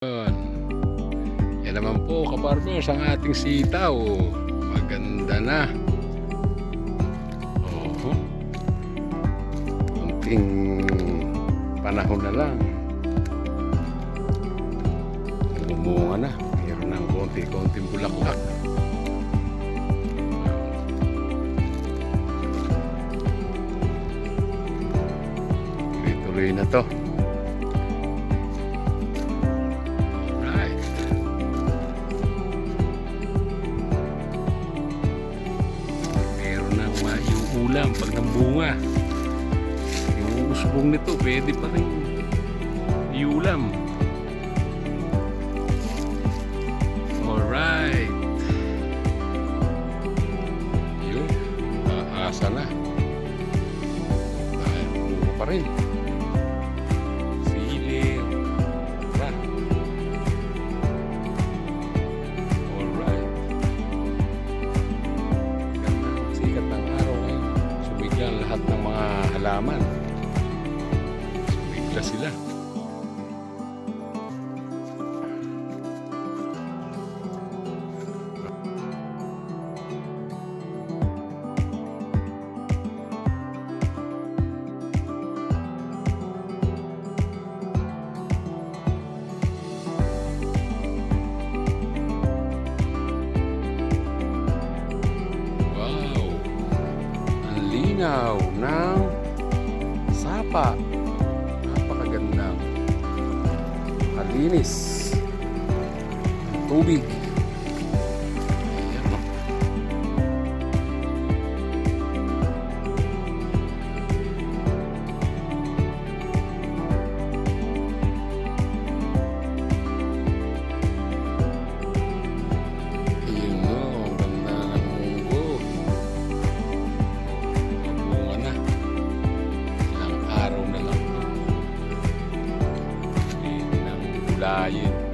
Yun. Yan naman po, kaparmers, ang ating sitaw. Maganda na. Oho. Kunting panahon na lang. Bumunga na. Mayroon ng konti-konting bulaklak. Tuloy-tuloy na to. Maiuulam pag nambunga. Yung usbong nito, pwede pa rin iulam. Alright. Yun. Aasa na. Bunga pa rin. Halaman. Sumigla sila. Wow! Sapa. Napakaganda. Kalinis. Tubig. flying.